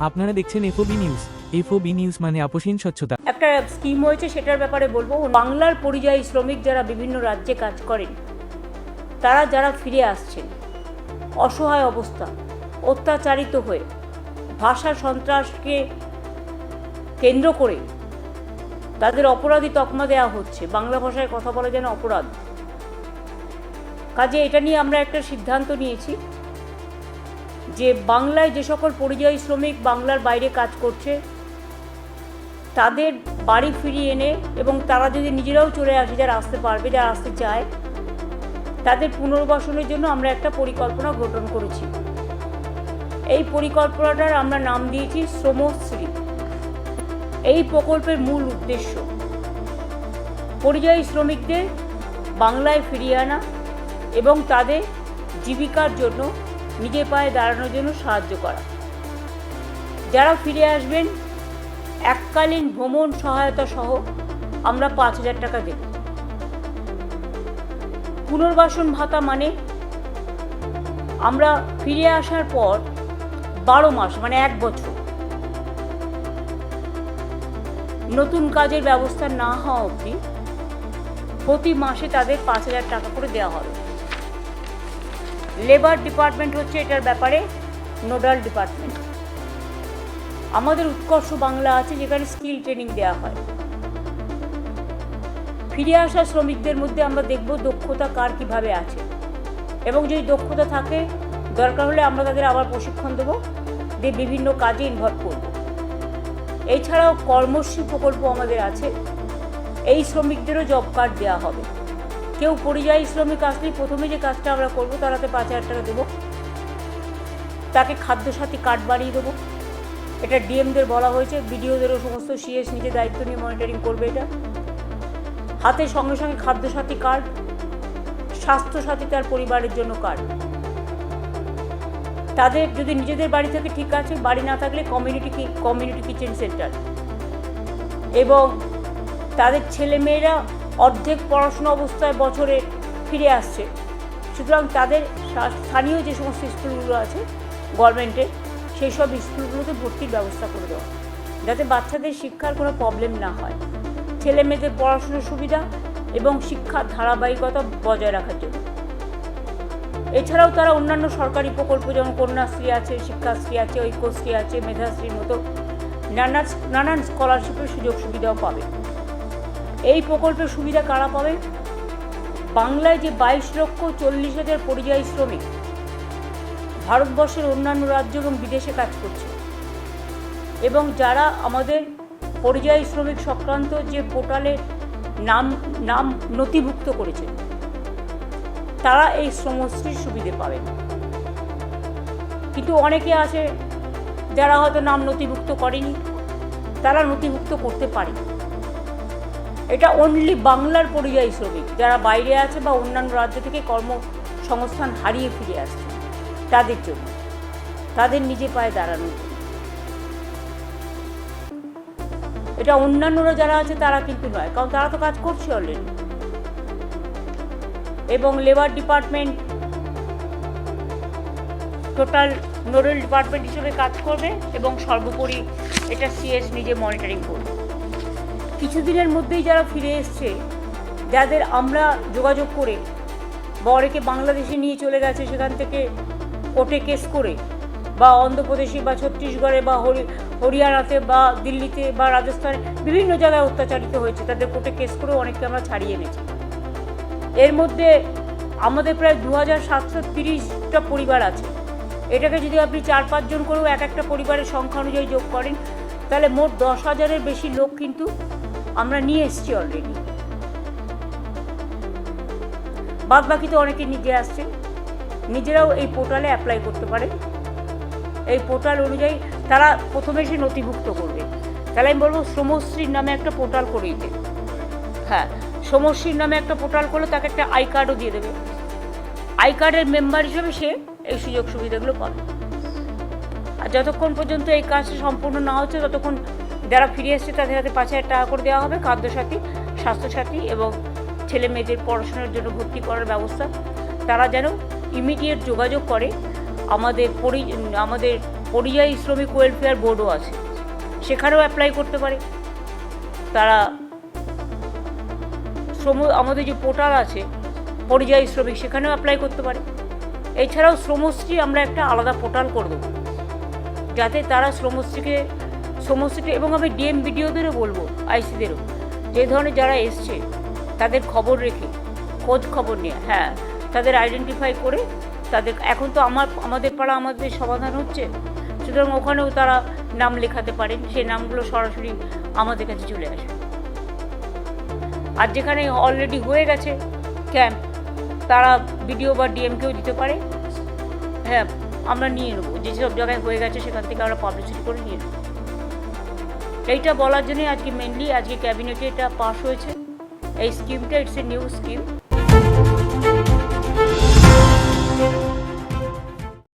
আপনারা দেখছেন FOB news. FOB news মানে আপোষহীন স্বচ্ছতা। একটা স্কিম হয়েছে, সেটার ব্যাপারে বলব, বাংলার পরিযায়ী শ্রমিক যারা বিভিন্ন রাজ্যে কাজ করেন, তারা যারা ফিরে আসছেন, অসহায় অবস্থা, অত্যাচারিত হয়ে, ভাষা সন্ত্রাসকে কেন্দ্র করে তাদের অপরাধী তকমা দেওয়া হচ্ছে, বাংলা ভাষায় কথা বলা যেন অপরাধ। কাজে এটা নিয়ে আমরা একটা সিদ্ধান্ত নিয়েছি। যে বাংলায় যে সকল পরিযায়ী শ্রমিক বাংলার বাইরে কাজ করছে, তাদের বাড়ি ফিরিয়ে এনে এবং তারা যদি নিজেরাও চলে আসে, যারা আসতে পারবে, যারা আসতে চায়, তাদের পুনর্বাসনের জন্য আমরা একটা পরিকল্পনা গঠন করেছি। এই পরিকল্পনাটার আমরা নাম দিয়েছি শ্রমশ্রী এই প্রকল্পের মূল উদ্দেশ্য, পরিযায়ী শ্রমিকদের বাংলায় ফিরিয়ে আনা এবং তাদের জীবিকার জন্য নিজে পায়ে দাঁড়ানোর জন্য সাহায্য করা। যারা ফিরে আসবেন, এককালীন ভ্রমণ সহায়তা সহ আমরা পাঁচ হাজার টাকা দেব। পুনর্বাসন ভাতা মানে আমরা ফিরে আসার পর বারো মাস মানে এক বছর। নতুন কাজের ব্যবস্থা না হওয়া অবধি প্রতি মাসে তাদের পাঁচ হাজার টাকা করে দেওয়া হবে। লেবার ডিপার্টমেন্ট হচ্ছে এটার ব্যাপারে নোডাল ডিপার্টমেন্ট আমাদের উৎকর্ষ বাংলা আছে যেখানে স্কিল ট্রেনিং দেওয়া হয়। ফিরে আসা শ্রমিকদের মধ্যে আমরা দেখব দক্ষতা কার কীভাবে আছে। এবং যদি দক্ষতা থাকে, দরকার হলে আমরা তাদের আবার প্রশিক্ষণ দেবো, দিয়ে বিভিন্ন কাজে ইনভলভ করব। এছাড়াও কর্মশ্রী প্রকল্প আমাদের আছে। এই শ্রমিকদেরও জব কার্ড দেওয়া হবে। কেউ পরিযায়ী শ্রমিক আসলেই প্রথমে যে কাজটা আমরা করব তারাতে পাঁচ হাজার টাকা দেবো। তাকে খাদ্যসাথী কার্ড বাড়িয়ে দেবো। এটা ডিএমদের বলা হয়েছে, বিডিওদেরও সমস্ত সিএস নিজে দায়িত্ব নিয়ে মনিটরিং করবে এটা। হাতে সঙ্গে সঙ্গে খাদ্যসাথী কার্ড, স্বাস্থ্যসাথী তার পরিবারের জন্য কার্ড। তাদের যদি নিজেদের বাড়ি থেকে ঠিক আছে, বাড়ি না থাকলে কমিউনিটি কমিউনিটি কিচেন সেন্টার এবং তাদের ছেলেমেয়েরা অর্ধেক পড়াশোনা অবস্থায় বছরে ফিরে আসছে। সুতরাং তাদের স্থানীয় যে সমস্ত স্কুলগুলো আছে গভর্নমেন্টের সেই সব স্কুলগুলোতে ভর্তির ব্যবস্থা করে দেওয়া। যাতে বাচ্চাদের শিক্ষার কোনো প্রবলেম না হয়। ছেলে মেয়েদের পড়াশোনার সুবিধা এবং শিক্ষার ধারাবাহিকতা বজায় রাখার জন্য। এছাড়াও তারা অন্যান্য সরকারি প্রকল্প, যেমন কন্যাশ্রী আছে, শিক্ষাশ্রী আছে, ঐক্যশ্রী আছে মেধাশ্রীর মতো নানা নানান স্কলারশিপের সুযোগ সুবিধাও পাবে। এই প্রকল্পের সুবিধা কারা পাবে? বাংলায় যে বাইশ লক্ষ চল্লিশ হাজার পরিযায়ী শ্রমিক, ভারতবর্ষের অন্যান্য রাজ্য এবং বিদেশে কাজ করছে। এবং যারা আমাদের পরিযায়ী শ্রমিক সংক্রান্ত যে পোর্টালে নাম নাম নথিভুক্ত করেছে, তারা এই শ্রমশ্রীর সুবিধে পাবেন। কিন্তু অনেকে আছে, যারা হয়তো নাম নথিভুক্ত করেনি, তারা নথিভুক্ত করতে পারে এটা অনলি বাংলার পরিযায়ী শ্রমিক, যারা বাইরে আছে বা অন্যান্য রাজ্য থেকে কর্মসংস্থান হারিয়ে ফিরে আসছে, তাদের জন্য, তাদের নিজে পায়ে জন্য। এটা অন্যান্যরা যারা আছে, তারা কিন্তু নয়, কারণ তারা তো কাজ করছে অলরেডি এবং labour department total nodal department হিসেবে কাজ করবে এবং সর্বোপরি এটা সিএস নিজে মনিটরিং করবে। কিছুদিনের মধ্যেই যারা ফিরে এসছে, যাদের আমরা যোগাযোগ করে বা অনেকে বাংলাদেশে নিয়ে চলে গেছে, সেখান থেকে কোর্টে কেস করে বা অন্ধ্রপ্রদেশে বা ছত্তিশগড়ে বা হরি, হরিয়ানাতে বা দিল্লিতে বা রাজস্থানে বিভিন্ন জায়গায় অত্যাচারিত হয়েছে, তাদের কোর্টে কেস করে অনেককে আমরা ছাড়িয়ে এনেছি। এর মধ্যে আমাদের প্রায় দু হাজার সাতশো তিরিশটা পরিবার আছে। এটাকে যদি আপনি চার পাঁচজন করেও এক একটা পরিবারের সংখ্যা অনুযায়ী যোগ করেন, তাহলে মোট দশ হাজারের বেশি লোক কিন্তু আমরা নিয়ে এসেছি অলরেডি বাদ বাকি তো অনেকে নিজে আসছে। নিজেরাও এই পোর্টালে অ্যাপ্লাই করতে পারে। এই পোর্টাল অনুযায়ী তারা প্রথমে এসে নথিভুক্ত করবে। তাহলে আমি বলব শ্রমশ্রীর নামে একটা পোর্টাল করে দিতে হ্যাঁ শ্রমশ্রীর নামে একটা পোর্টাল করলে তাকে একটা আই কার্ডও দিয়ে দেবে। আই কার্ডের মেম্বার হিসেবে সে এই সুযোগ সুবিধাগুলো পাবে। আর যতক্ষণ পর্যন্ত এই কাজটা সম্পূর্ণ না হচ্ছে, ততক্ষণ যারা ফিরে এসছে তাদের হাতে পাঁচ হাজার টাকা করে দেওয়া হবে, খাদ্যসাথী, স্বাস্থ্যসাথী এবং ছেলে মেয়েদের পড়াশোনার জন্য ভর্তি করার ব্যবস্থা। তারা যেন ইমিডিয়েট যোগাযোগ করে। আমাদের পরি, আমাদের পরিযায়ী শ্রমিক ওয়েলফেয়ার বোর্ডও আছে। সেখানেও অ্যাপ্লাই করতে পারে। তারা শ্রম, আমাদের যে পোর্টাল আছে, পরিযায়ী শ্রমিক, সেখানেও অ্যাপ্লাই করতে পারে। এছাড়াও শ্রমশ্রী আমরা একটা আলাদা পোর্টাল করে দেবো। যাতে তারা শ্রমশ্রীকে শ্রমশ্রীকে এবং আমি ডিএম বিডিওদেরও বলব আইসিদেরও যে ধরনের যারা এসছে, তাদের খবর রেখে, খোঁজ খবর নিয়ে হ্যাঁ তাদের আইডেন্টিফাই করে, তাদের, এখন তো আমার, আমাদের পাড়া আমাদের সমাধান হচ্ছে। সুতরাং ওখানেও তারা নাম লেখাতে পারেন, সেই নামগুলো সরাসরি আমাদের কাছে চলে আসে। আর যেখানে অলরেডি হয়ে গেছে ক্যাম্প তারা বিডিও বা ডিএমকেও দিতে পারে। হ্যাঁ আমরা নিয়ে নেব। যেসব জায়গায় হয়ে গেছে, সেখান থেকে আমরা পাবলিসিটি করে নিয়ে নেব। এইটা বলার জন্যই আজকে মেনলি আজকে ক্যাবিনেটে এটা পাশ হয়েছে। এই স্কিমটা ইটস এ নিউ স্কিম